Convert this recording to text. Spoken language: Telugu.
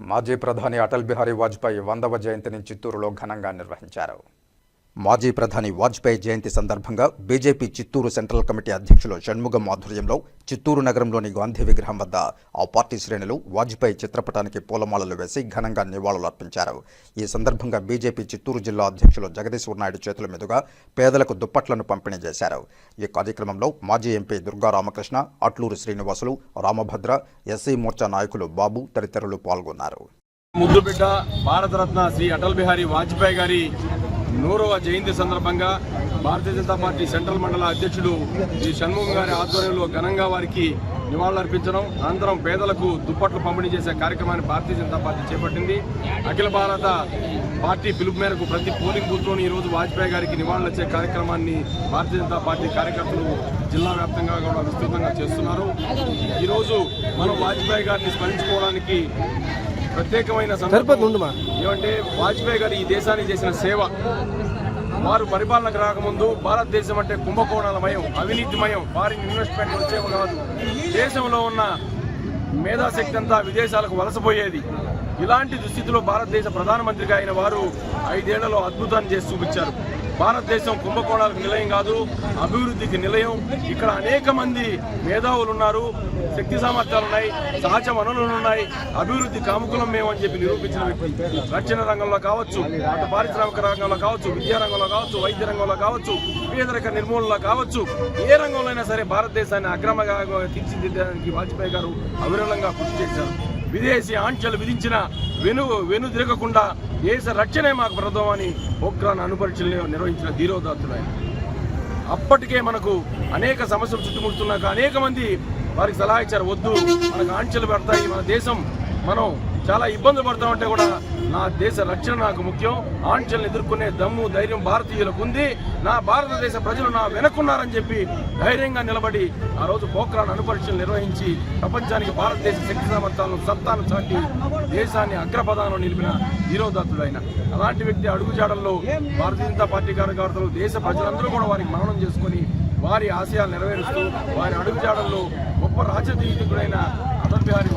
మాజీ ప్రధాని అటల్ బిహారీ వాజ్పేయి వందవ జయంతిని చిత్తూరులో ఘనంగా నిర్వహించారు. మాజీ ప్రధాని వాజ్పేయి జయంతి సందర్భంగా బీజేపీ చిత్తూరు సెంట్రల్ కమిటీ అధ్యక్షులు షణ్ముగం ఆధ్వర్యంలో చిత్తూరు నగరంలోని గాంధీ విగ్రహం వద్ద ఆ పార్టీ శ్రేణులు వాజ్పేయి చిత్రపటానికి పూలమాలలు వేసి ఘనంగా నివాళులర్పించారు ఈ సందర్భంగా బీజేపీ చిత్తూరు జిల్లా అధ్యక్షులు జగదీశ్వర్ నాయుడు చేతుల మీదుగా పేదలకు దుప్పట్లను పంపిణీ చేశారు. ఈ కార్యక్రమంలో మాజీ ఎంపీ దుర్గా రామకృష్ణ అట్లూరు శ్రీనివాసులు రామభద్ర ఎస్సీ మోర్చా నాయకులు బాబు తదితరులు పాల్గొన్నారు. ముద్దుబిడ్డ భారతరత్న శ్రీ అటల్ బిహారీ వాజ్పేయి గారి నూరవ జయంతి సందర్భంగా భారతీయ జనతా పార్టీ సెంట్రల్ మండల అధ్యక్షుడు శ్రీ షణ్ముఖం గారి ఆధ్వర్యంలో ఘనంగా వారికి నివాళులర్పించడం అనంతరం పేదలకు దుప్పట్లు పంపిణీ చేసే కార్యక్రమాన్ని భారతీయ జనతా పార్టీ చేపట్టింది. అఖిల భారత పార్టీ పిలుపు మేరకు ప్రతి పోలింగ్ బూత్లోని ఈరోజు వాజ్పేయి గారికి నివాళులచ్చే కార్యక్రమాన్ని భారతీయ జనతా పార్టీ కార్యకర్తలు జిల్లా వ్యాప్తంగా కూడా విస్తృతంగా చేస్తున్నారు. ఈరోజు మనం వాజ్పేయి గారిని స్మరించుకోవడానికి ప్రత్యేకమైన సందర్భం. ఏమంటే వాజ్పేయి గారు ఈ దేశానికి చేసిన సేవ. వారు పరిపాలనకు రాకముందు భారతదేశం అంటే కుంభకోణాలమయం అవినీతిమయం ఫారిన్ ఇన్వెస్ట్మెంట్ వచ్చేవి కాదు. దేశంలో ఉన్న మేధాశక్తి అంతా విదేశాలకు వలసపోయేది. ఇలాంటి దుస్థితిలో భారతదేశ ప్రధానమంత్రిగా అయిన వారు ఐదేళ్ళలో అద్భుతాన్ని చేసి చూపించారు. భారతదేశం కుంభకోణాలకు నిలయం కాదు అభివృద్ధికి నిలయం. ఇక్కడ అనేక మంది మేధావులు ఉన్నారు శక్తి సామర్థ్యాలు ఉన్నాయి సహజ వనరులు ఉన్నాయి అభివృద్ధి కాముకులం మేము అని చెప్పి నిరూపించిన వ్యక్తి. రక్షణ రంగంలో కావచ్చు అటు పారిశ్రామిక రంగంలో కావచ్చు విద్యా రంగంలో కావచ్చు వైద్య రంగంలో కావచ్చు పేదరిక నిర్మూలనలో కావచ్చు ఏ రంగంలో అయినా సరే భారతదేశాన్ని అక్రమంగా తీర్చిదిద్దడానికి వాజ్పేయి గారు అవిరళంగా కృషి చేశారు. విదేశీ ఆంక్షలు విధించిన వెను వెను తిరగకుండా దేశ రక్షణే మాకు ప్రథమం అని పోక్రాన్ అణుపరీక్షలు నిర్వహించిన ధీరోదాత్తులైన అప్పటికే మనకు అనేక సమస్యలు చుట్టుముడుతున్నాక అనేక మంది వారికి సలహా ఇచ్చారు వద్దు మనకు ఆంక్షలు పెడతాయి మన దేశం మనం చాలా ఇబ్బందులు పడతామంటే కూడా నా దేశ రక్షణ నాకు ముఖ్యం. ఆంక్షలను ఎదుర్కొనే దమ్ము ధైర్యం భారతీయులకు ఉంది. నా భారతదేశ ప్రజలు నా వెనక్కున్నారని చెప్పి ధైర్యంగా నిలబడి ఆ రోజు పోఖ్రాన్ అనుపరీక్షలు నిర్వహించి ప్రపంచానికి భారతదేశ శక్తి సామర్థ్యాలను సత్తాను చాటి దేశాన్ని అగ్రపదాలను నిలిపిన ధీరోదత్తుడైన అలాంటి వ్యక్తి అడుగుజాడల్లో భారతీయ జనతా పార్టీ కార్యకర్తలు దేశ ప్రజలందరూ కూడా వారికి మరణం చేసుకొని వారి ఆశయాలు నెరవేరుస్తూ వారి అడుగుజాడల్లో గొప్ప రాజనీతికుడైన అటల్ బిహారీ